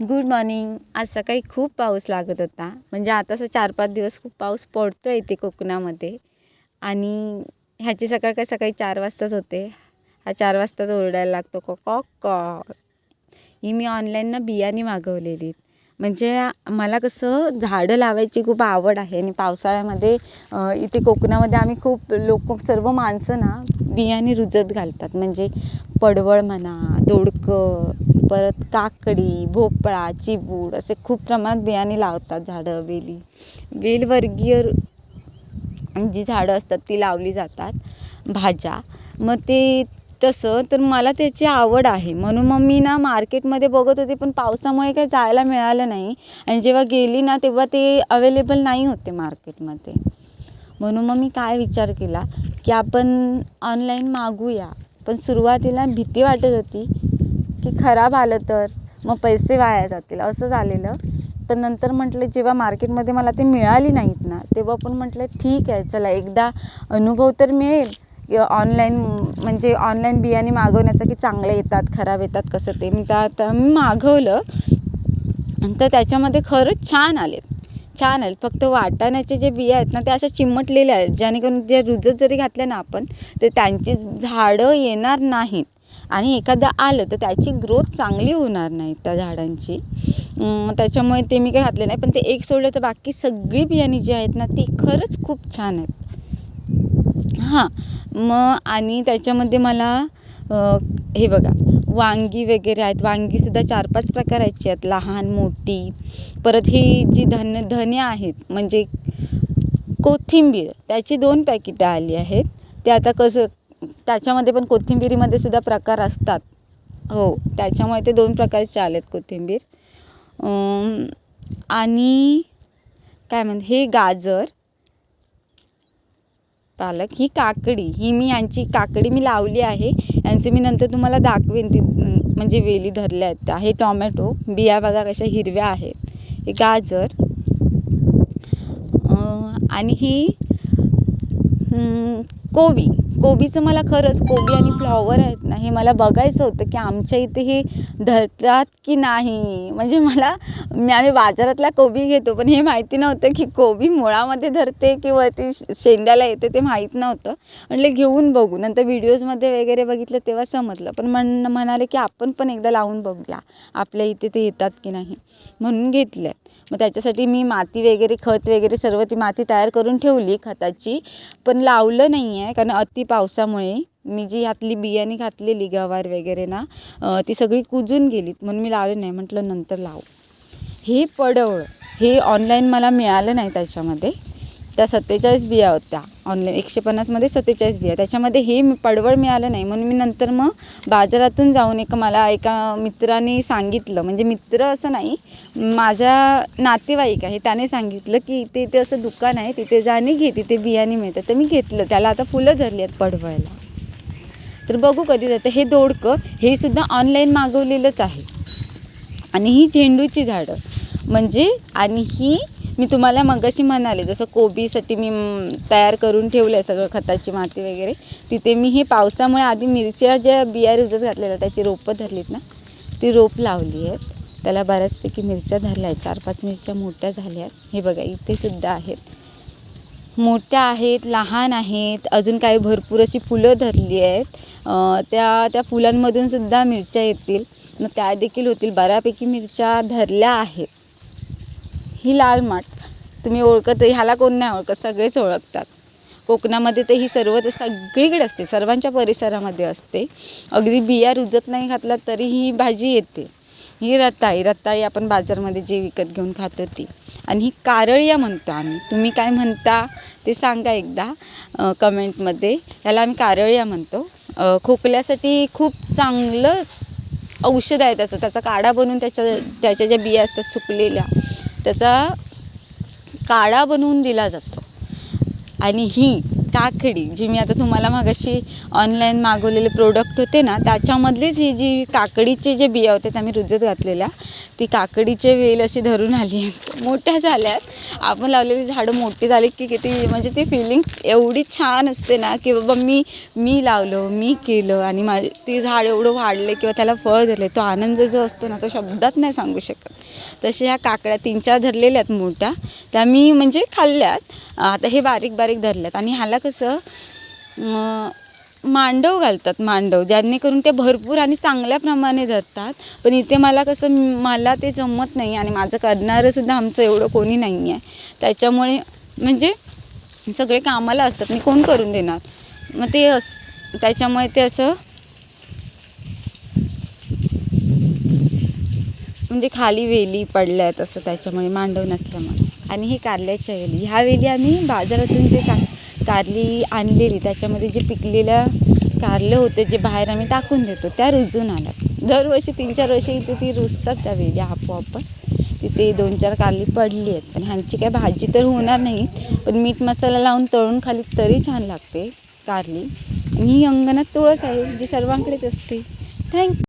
Good morning आज सकाळी खूप पाऊस लागत होता. म्हणजे आता असं चार पाच दिवस खूप पाऊस पडतो आहे इथे कोकणामध्ये. आणि ह्याची सकाळ काय सकाळी चार वाजताच होते. हा चार वाजताच ओरडायला लागतो. कॉ कॉ कॉ ही मी ऑनलाईन ना बियाणे मागवलेली. म्हणजे मला कसं झाडं लावायची खूप आवड आहे. आणि पावसाळ्यामध्ये इथे कोकणामध्ये आम्ही खूप लोक सर्व माणसं ना बियाणे रुजत घालतात. म्हणजे पडवळ म्हणा दोडकं परत काकडी भोपळा चिबूड असे खूप प्रमाणात बियाणे लावतात झाडं वेली. वेलवर्गीय जी झाडं असतात ती लावली जातात भाज्या. मग ते तसं तर मला त्याची आवड आहे. म्हणून मग मी ना मार्केटमध्ये बघत होते पण पावसामुळे काही जायला मिळालं नाही. आणि जेव्हा गेली ना तेव्हा ते अवेलेबल नाही होते मार्केटमध्ये. म्हणून मग मी काय विचार केला की आपण ऑनलाईन मागूया. पण सुरुवातीला भीती वाटत होती की खराब आलं तर मग पैसे वाया जातील असं झालेलं. पण नंतर म्हटलं जेव्हा मार्केटमध्ये मला ते मिळाली नाहीत ना तेव्हा पण म्हटलं ठीक आहे चला एकदा अनुभव तर मिळेल. ऑनलाईन म्हणजे ऑनलाईन बियाणे मागवण्याचं की चांगले येतात खराब येतात कसं ते. मी त्या आता मी मागवलं. तर त्याच्यामध्ये खरंच छान आलेत. छान आहेत फक्त वाटाण्याचे जे बिया आहेत ना ते अशा चिमटलेल्या आहेत. जेणेकरून जे रुजत जरी घातल्या ना आपण तर त्यांची झाडं येणार नाहीत. आणि एखादं आलं तर त्याची ग्रोथ चांगली होणार नाही त्या झाडांची. त्याच्यामुळे ते मी काही घातले नाही पण ते एक सोडलं तर बाकी सगळी बियाणी जी आहेत ना ती खरंच खूप छान आहेत. हां मग आणि त्याच्यामध्ये मला हे बघा वांगी वगैरे आहेत. वांगीसुद्धा चार पाच प्रकाराची आहेत. लहान मोठी. परत ही जी धन धने आहेत म्हणजे कोथिंबीर त्याची दोन पॅकेटं आली आहेत. ते आता कसं त्याच्यामध्ये पण कोथिंबिरीमध्ये सुद्धा प्रकार असतात. हो त्याच्यामुळे ते दोन प्रकारचे आलेत कोथिंबीर. आणि काय म्हणते हे गाजर पालक ही काकडी ही मी यांची काकडी मी लावली आहे. यांचे मी नंतर तुम्हाला दाखवेन ती म्हणजे वेली धरल्या आहेत त्या. हे टॉमॅटो बिया बघा कशा हिरव्या आहेत. हे गाजर आणि ही कोबी. कोबीचं मला खरंच कोबी आणि फ्लॉवर आहेत ना हे मला बघायचं होतं की आमच्या इथे हे धरतात की नाही. म्हणजे मला मी आम्ही बाजारातला कोबी घेतो पण हे माहिती नव्हतं की कोबी मुळामध्ये धरते की वरती शेंड्याला येते ते माहीत नव्हतं. म्हटलं घेऊन बघू. नंतर व्हिडिओजमध्ये वगैरे बघितलं तेव्हा समजलं. पण म्हण म्हणाले की आपण पण एकदा लावून बघूया आपल्या इथे ते येतात की नाही म्हणून घेतलं आहे मग त्याच्यासाठी मी माती वगैरे खत वगैरे सर्व ती माती तयार करून ठेवली खताची. पण लावलं नाही आहे कारण अति पावसामुळे मी जी ह्यातली बियाणी घातलेली गवार वगैरे ना ती सगळी कुजून गेलीत. म्हणून मी लावली नाही म्हटलं नंतर लावू. हे पडवळ हे ऑनलाईन मला मिळालं नाही त्याच्यामध्ये. त्या सत्तेचाळीस बिया होत्या. ऑनलाईन एकशे पन्नासमध्ये सत्तेचाळीस बिया. त्याच्यामध्ये हे पडवळ मिळालं नाही. म्हणून मी नंतर मग बाजारातून जाऊन एक मला एका मित्राने सांगितलं. म्हणजे मित्र असं नाही माझ्या नातेवाईक आहे. त्याने सांगितलं की इथे इथे असं दुकान आहे. तिथे जाणे घे. तिथे बियाणे मिळतात. तर मी घेतलं. त्याला आता फुलं धरली आहेत पडवळला. तर बघू कधी जातं. हे दोडकं हे सुद्धा ऑनलाईन मागवलेलंच आहे. आणि ही झेंडूची झाडं. म्हणजे आणि ही मी तुम्हाला मगाशी म्हणाले जसं कोबीसाठी मी तयार करून ठेवलं आहे सगळं खताची माती वगैरे तिथे मी हे पावसामुळे आधी मिरच्या ज्या बिया रुजत घातलेल्या त्याची रोपं धरलीत ना ती रोप लावली आहेत. त्याला बऱ्याचपैकी मिरच्या धरल्या आहेत चार पाच मिरच्या मोठ्या झाल्या आहेत. हे बघा इथे सुद्धा आहेत. मोठ्या आहेत लहान आहेत अजून काही भरपूर अशी फुलं धरली आहेत. त्या त्या फुलांमधूनसुद्धा मिरच्या येतील. मग त्या देखील होतील. बऱ्यापैकी मिरच्या धरल्या आहेत. ही लाल माठ. तुम्ही ओळखत ह्याला कोण नाही ओळखत सगळेच ओळखतात. कोकणामध्ये तर ही सर्व तर सगळीकडे असते सर्वांच्या परिसरामध्ये असते. अगदी बिया रुजत नाही घातला तरी ही भाजी येते. ही रताळी रताळी आपण बाजारमध्ये जे विकत घेऊन खातो ती. आणि ही कारळिया म्हणतो आम्ही. तुम्ही काय म्हणता ते सांगा एकदा कमेंटमध्ये. याला आम्ही कारळिया म्हणतो. खोकल्यासाठी खूप चांगलं औषध आहे त्याचं. त्याचा काढा बनवून त्याच्या त्याच्या ज्या बिया असतात सुकलेल्या त्याचा काढा बनवून दिला जातो. आणि ही काकडी जी मी आता तुम्हाला मागाशी ऑनलाईन मागवलेले प्रोडक्ट होते ना त्याच्यामधलीच ही जी काकडीचे जे बिया होते त्या मी रुजत घातलेल्या ती काकडीचे वेल अशी धरून आली आहेत. मोठ्या झाल्यात. आपण लावलेली झाडं मोठी झाली की किती म्हणजे ती फिलिंग्स एवढी छान असते ना की बाबा मी मी लावलं मी केलं आणि माझे ती झाड एवढं वाढले किंवा त्याला फळ धरले तो आनंद जो असतो ना तो शब्दात नाही सांगू शकत. तसे ह्या काकड्या तीन चार धरलेल्या आहेत मोठ्या. त्या मी म्हणजे खाल्ल्यात. आता हे बारीक बारीक धरल्यात आणि ह्याला कसं मांडव घालतात मांडव जेणेकरून ते भरपूर आणि चांगल्या प्रमाणे धरतात. पण इथे मला कसं मला ते जमत नाही आणि माझं करणारंसुद्धा आमचं एवढं कोणी नाही आहे त्याच्यामुळे म्हणजे सगळे कामाला असतात मी कोण करून देणार? मग ते अस त्याच्यामुळे ते असं म्हणजे खाली वेली पडल्या आहेत असं त्याच्यामुळे मांडव नसल्यामुळे. आणि ही कारल्याच्या वेली. ह्या वेली आम्ही बाजारातून जे का कारली आणलेली त्याच्यामध्ये जे पिकलेल्या कारलं होते जे बाहेर आम्ही टाकून देतो त्या रुजून आल्यात. दरवर्षी तीन चार वर्षी इथे ती रुजतात त्या वेली आपोआपच. तिथे दोन चार कारली पडली आहेत. पण ह्यांची काय भाजी तर होणार नाही पण मीठ मसाला लावून तळून खाली तरी छान लागते कारली. आणि ही अंगणात तुळस आहे जी सर्वांकडेच असते. थँक्यू